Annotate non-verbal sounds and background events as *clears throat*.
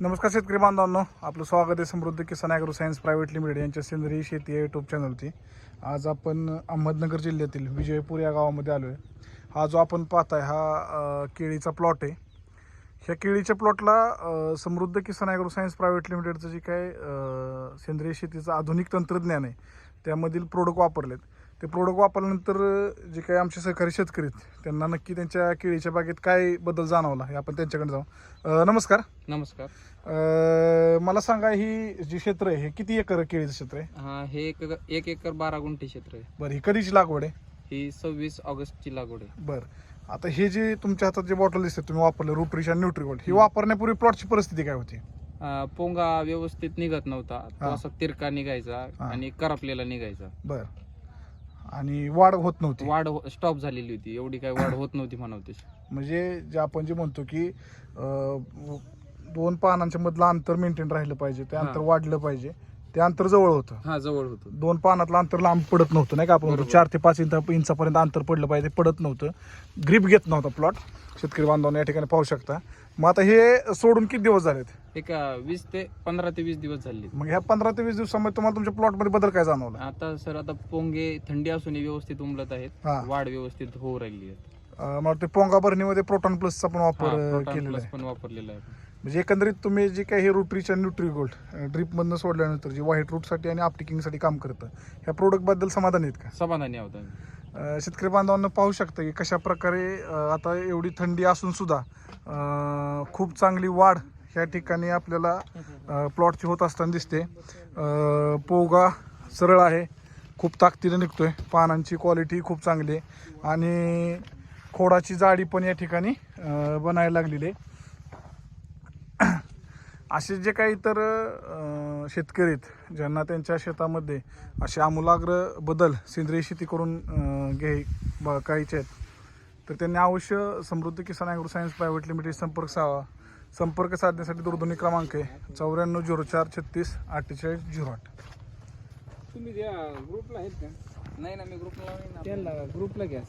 नमस्कार शेतकरी बांधवांनो. आपलं स्वागत आहे Samruddh Kisan agro science private limited यांच्या सेंद्रिय शेती या यूट्यूब चॅनलवरती आज आपण अहमदनगर जिल्ह्यातील विजयपूर या गावामध्ये आलो आहे हा जो आपण पाहताय हा केळीचा प्लॉट आहे. ह्या केळीच्या प्लॉटला Samruddh Kisan agro science private लिमिटेडचं जे काय सेंद्रिय शेतीचं आधुनिक तंत्रज्ञान आहे त्यामधील प्रोडक्ट वापरलेत. ते प्रोडक्ट वापरल्यानंतर जे काही आमचे सहकारी शेतकरी आहेत त्यांना नक्की त्यांच्या केळीच्या बागेत काय बदल जाणवला हे आपण त्यांच्याकडे जाऊ. अ, नमस्कार. नमस्कार. अ, मला सांगा ही जी क्षेत्र आहे हे किती एकर केळीचं क्षेत्र आहे? हा हे एक एक एकर बारा गुंठे क्षेत्र आहे. बरं ही कधीची लागवड आहे? ही सव्वीस ऑगस्टची लागवड आहे. बरं. आता हे जे तुमच्या हातात जे बॉटल दिसते तुम्ही वापरलं रुट्रिश आणि न्यूट्रिगोल्ड ही वापरण्यापूर्वी प्लॉटची परिस्थिती काय होती? अं, पोंगा व्यवस्थित निघत नव्हता. तो हा. असा तिरका निघायचा हा. आणि करपलेला निघायचा. बरं. आणि वाढ होत नव्हती. वाढ स्टॉप झालेली होती. एवढी काही वाढ होत नव्हती म्हणावं म्हणजे जे आपण जे म्हणतो की अ, दोन पानांच्या मधलं अंतर मेंटेन राहिलं पाहिजे ते हा. अंतर वाढलं पाहिजे. ते अंतर जवळ होतं. हा जवळ होतो. दोन पानातलं अंतर लांब पडत नव्हतं नाही का आपण म्हणतो? बरोबर. चार ते पाच इंच इंचापर्यंत अंतर पडलं पाहिजे ते पडत नव्हतं. ग्रीप घेत नव्हता प्लॉट शेतकरी बांधवांना या ठिकाणी पाहू शकता. मग आता हे सोडून किती दिवस झालेत? एक अं, वीस ते पंधरा ते वीस दिवस झाले मग ह्या पंधरा ते वीस दिवसामध्ये तुम्हाला तुमच्या प्लॉटमध्ये बदल काय जाणवला? आता सर आता पोंगे थंडी असूनही व्यवस्थित उमलत आहेत. हा. वाढ व्यवस्थित होऊ राहिली आहे. अं, मला वाटतं पोंगा भरणीमध्ये प्रोटॉन प्लसचा पण वापर अं, केलेला आहे. पण वापरलेला आहे. म्हणजे एकंदरीत तुम्ही जे काही हे रुट्रीच आणि न्यूट्रिगोल्ड ड्रीपमधनं सोडल्यानंतर जे व्हाईट रूटसाठी आणि आपटिकिंगसाठी काम करतं ह्या प्रोडक्टबद्दल समाधान आहेत का? समाधानी आहोत आम्ही. अ, शेतकरी बांधवांना पाहू शकता की कशा प्रकारे अ, आता एवढी थंडी असून सुद्धा अ, खूप चांगली वाढ ह्या ठिकाणी आपल्याला प्लॉटची होत असताना दिसते. अ, पोगा सरळ आहे खूप ताकदीने निघतोय पानांची क्वालिटी खूप चांगली आहे. आणि खोडाची जाडी पण या ठिकाणी बनायला लागलेली आहे. *clears throat* असे जे काही इतर शेतकरी आहेत ज्यांना त्यांच्या शेतामध्ये असे आमूलाग्र बदल सेंद्रिय शेती करून घे बघायचे आहेत तर त्यांनी अवश्य Samruddhi Kisan agro science private limited संपर्क सावा. संपर्क साधण्यासाठी दूरध्वनी क्रमांक आहे चौऱ्याण्णव झिरो चार छत्तीस अठ्ठेचाळीस झिरो आठ. तुम्ही त्या ग्रुपला आहेत का? नाही ना मी ग्रुपला ग्रुपला घ्या.